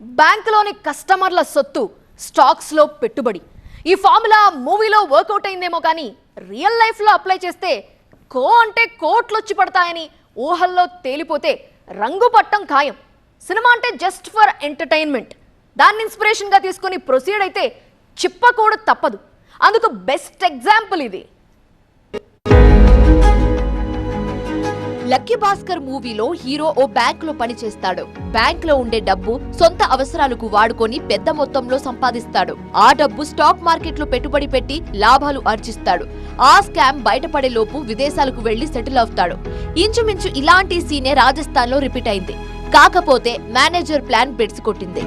బ్యాంకులోని కస్టమర్ల సొత్తు స్టాక్స్లో పెట్టుబడి. ఈ ఫార్ములా మూవీలో వర్కౌట్ అయిందేమో కానీ రియల్ లైఫ్లో అప్లై చేస్తే కో అంటే కోట్లు వచ్చి పడతాయని ఊహల్లో తేలిపోతే రంగు పట్టం ఖాయం. సినిమా అంటే జస్ట్ ఫర్ ఎంటర్టైన్మెంట్ దాన్ని ఇన్స్పిరేషన్గా తీసుకొని ప్రొసీడ్ అయితే చిప్పకూడ తప్పదు. అందుకు బెస్ట్ ఎగ్జాంపుల్ ఇది. లక్కీ భాస్కర్ మూవీలో హీరో ఓ బ్యాంక్లో పనిచేస్తాడు. బ్యాంక్లో ఉండే డబ్బు సొంత అవసరాలకు వాడుకొని పెద్ద మొత్తంలో సంపాదిస్తాడు. ఆ డబ్బు స్టాక్ మార్కెట్లో పెట్టుబడి పెట్టి లాభాలు ఆర్జిస్తాడు. ఆ స్కామ్ బయటపడే లోపు విదేశాలకు వెళ్ళి సెటిల్ అవుతాడు. ఇంచుమించు ఇలాంటి సీనే రాజస్థాన్లో రిపీట్ అయింది. కాకపోతే మేనేజర్ ప్లాన్ బెడ్స్ కొట్టింది.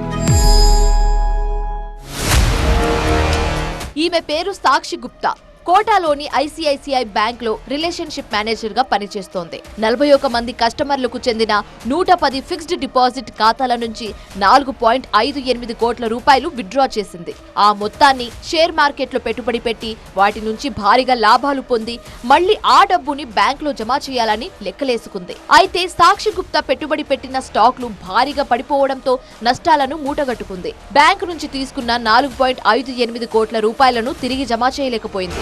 ఈమె పేరు సాక్షి గుప్తా. కోటాలోని ఐసిఐసిఐ బ్యాంక్లో రిలేషన్షిప్ మేనేజర్గా పనిచేస్తోంది. నలభై ఒక మంది కస్టమర్లకు చెందిన నూట పది ఫిక్స్డ్ డిపాజిట్ ఖాతాల నుంచి నాలుగు పాయింట్ ఐదు ఎనిమిది కోట్ల రూపాయలు విత్డ్రా చేసింది. ఆ మొత్తాన్ని షేర్ మార్కెట్లో పెట్టుబడి పెట్టి వాటి నుంచి భారీగా లాభాలు పొంది మళ్ళీ ఆ డబ్బుని బ్యాంక్లో జమ చేయాలని లెక్కలేసుకుంది. అయితే సాక్షి గుప్తా పెట్టుబడి పెట్టిన స్టాక్లు భారీగా పడిపోవడంతో నష్టాలను మూటగట్టుకుంది. బ్యాంకు నుంచి తీసుకున్న నాలుగు పాయింట్ ఐదు ఎనిమిది కోట్ల రూపాయలను తిరిగి జమ చేయలేకపోయింది.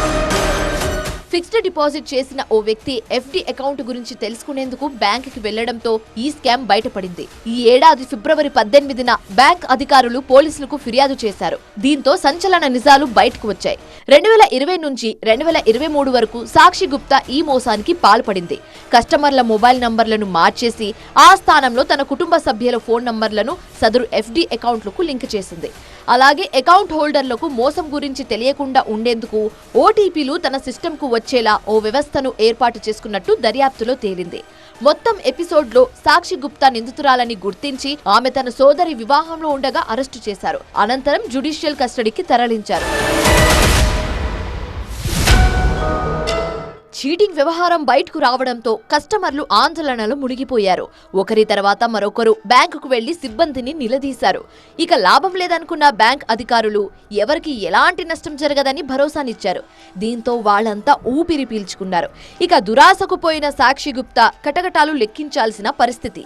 ఫిక్స్డ్ డిపాజిట్ చేసిన ఓ వ్యక్తి ఎఫ్డి అకౌంట్ గురించి తెలుసుకునేందుకు బ్యాంకుకి వెళ్ళడంతో ఈ స్కామ్ బయటపడింది. ఈ ఏడాది ఫిబ్రవరి పద్దెనిమిదిన బ్యాంక్ అధికారులు పోలీసులకు ఫిర్యాదు చేశారు. దీంతో సంచలన నిజాలు బయటకు వచ్చాయి. రెండు వేల ఇరవై నుంచి రెండు వేల ఇరవై మూడు వరకు సాక్షి గుప్తా ఈ మోసానికి పాల్పడింది. కస్టమర్ల మొబైల్ నంబర్లను మార్చేసి ఆ స్థానంలో తన కుటుంబ సభ్యుల ఫోన్ నంబర్లను సదరు ఎఫ్డి అకౌంట్లకు లింక్ చేసింది. అలాగే అకౌంట్ హోల్డర్లకు మోసం గురించి తెలియకుండా ఉండేందుకు ఓటీపీలు తన సిస్టంకు వచ్చేలా ఓ వ్యవస్థను ఏర్పాటు చేసుకున్నట్టు దర్యాప్తులో తేలింది. మొత్తం ఎపిసోడ్లో సాక్షి గుప్తా నిందితురాలని గుర్తించి ఆమె తన సోదరి వివాహంలో ఉండగా అరెస్టు చేశారు. అనంతరం జ్యుడిషియల్ కస్టడీకి తరలించారు. చీటింగ్ వ్యవహారం బయటకు రావడంతో కస్టమర్లు ఆందోళనలు మునిగిపోయారు. ఒకరి తర్వాత మరొకరు బ్యాంకుకు వెళ్ళి సిబ్బందిని నిలదీశారు. ఇక లాభం లేదనుకున్న బ్యాంక్ అధికారులు ఎవరికి ఎలాంటి నష్టం జరగదని భరోసానిచ్చారు. దీంతో వాళ్ళంతా ఊపిరి పీల్చుకున్నారు. ఇక దురాశకు పోయిన సాక్షి గుప్తా కటకటాలు లెక్కించాల్సిన పరిస్థితి.